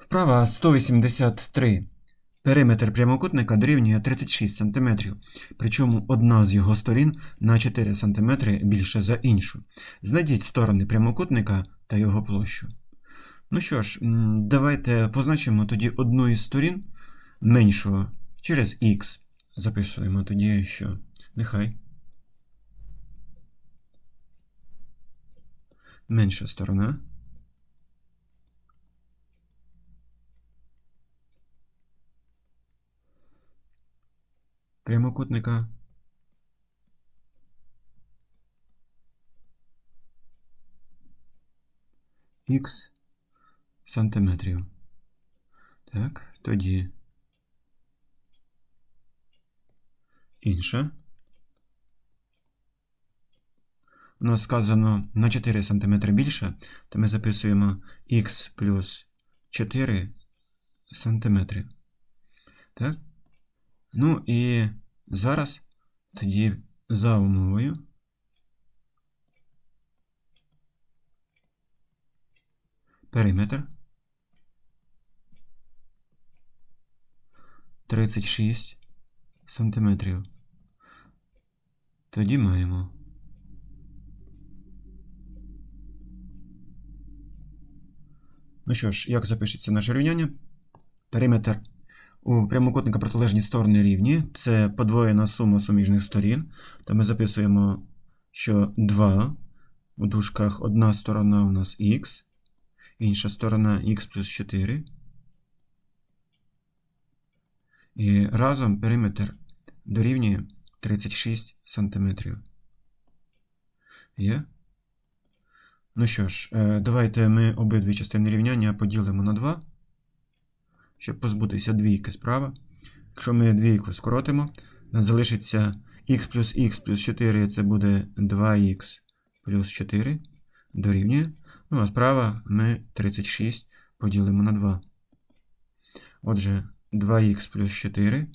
Вправа 183. Периметр прямокутника дорівнює 36 см, причому одна з його сторін на 4 см більше за іншу. Знайдіть сторони прямокутника та його площу. Ну що ж, давайте позначимо тоді одну із сторін меншого через х. Записуємо тоді, що нехай менша сторона. Прямокутника х сантиметрів. Так, тоді інша. У нас сказано на 4 см більше, то ми записуємо х плюс 4 см. Так? Ну і зараз тоді за умовою периметр 36 сантиметрів. Тоді маємо Ну що ж, як запишеться наше рівняння? Периметр у прямокутника протилежні сторони рівні. Це подвоєна сума суміжних сторін. То ми записуємо, що 2 у дужках одна сторона у нас х, інша сторона х плюс 4. І разом периметр дорівнює 36 см. Є? Ну що ж, е, давайте ми обидві частини рівняння поділимо на 2 щоб позбутися двійки справа. Якщо ми двійку скоротимо, у нас залишиться х плюс х плюс 4 це буде 2х плюс 4 дорівнює. Ну, а справа ми 36 поділимо на 2. Отже, 2х плюс 4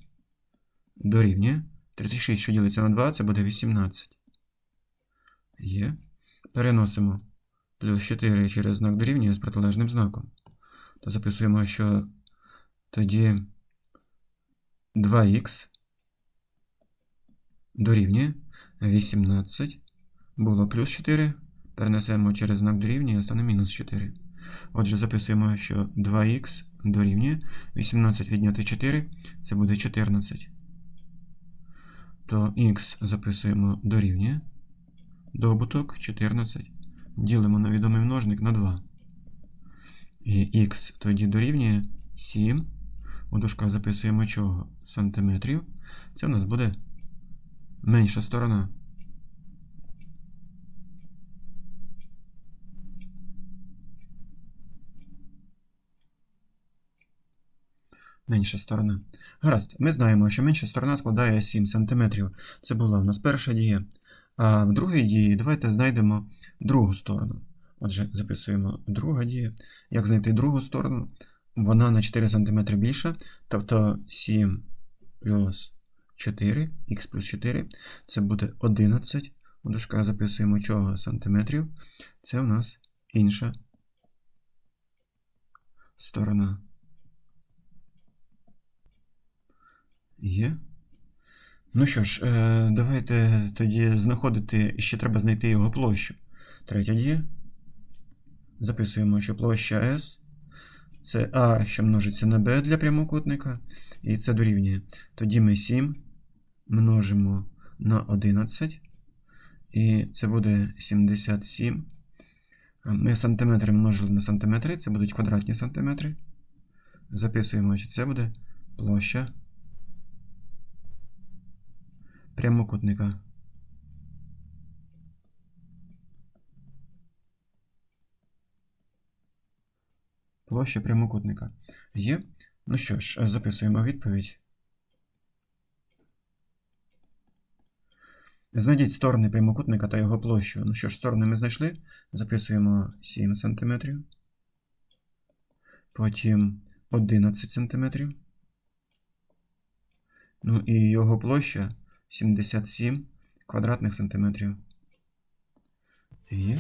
дорівнює. 36, що ділиться на 2, це буде 18. Є. Переносимо плюс 4 через знак дорівнює з протилежним знаком. То записуємо, що тоді 2х дорівнює 18. Було плюс 4. Перенесемо через знак дорівнює, стане мінус 4. Отже, записуємо, що 2х дорівнює 18 відняти 4, це буде 14. То х записуємо дорівнює. Добуток 14. Ділимо на відомий множник на 2. І х тоді дорівнює 7. У дужках записуємо чого? Сантиметрів. Це у нас буде менша сторона. Менша сторона. Гаразд, ми знаємо, що менша сторона складає 7 см. Це була у нас перша дія. А в другій дії давайте знайдемо другу сторону. Отже, записуємо друга дія. Як знайти другу сторону? Вона на 4 см більша, тобто 7 плюс 4, х плюс 4, це буде 11. У дужках записуємо чого сантиметрів. Це у нас інша сторона. Є. Ну що ж, е, давайте тоді знаходити, ще треба знайти його площу. Третя дія. Записуємо, що площа S це А, що множиться на Б для прямокутника, і це дорівнює. Тоді ми 7 множимо на 11, і це буде 77. Ми сантиметри множили на сантиметри, це будуть квадратні сантиметри. Записуємо, що це буде площа прямокутника. Площа прямокутника. Є. Ну що ж, записуємо відповідь. Знайдіть сторони прямокутника та його площу. Ну що ж, сторони ми знайшли. Записуємо 7 см. Потім 11 см. Ну і його площа 77 квадратних сантиметрів. Є.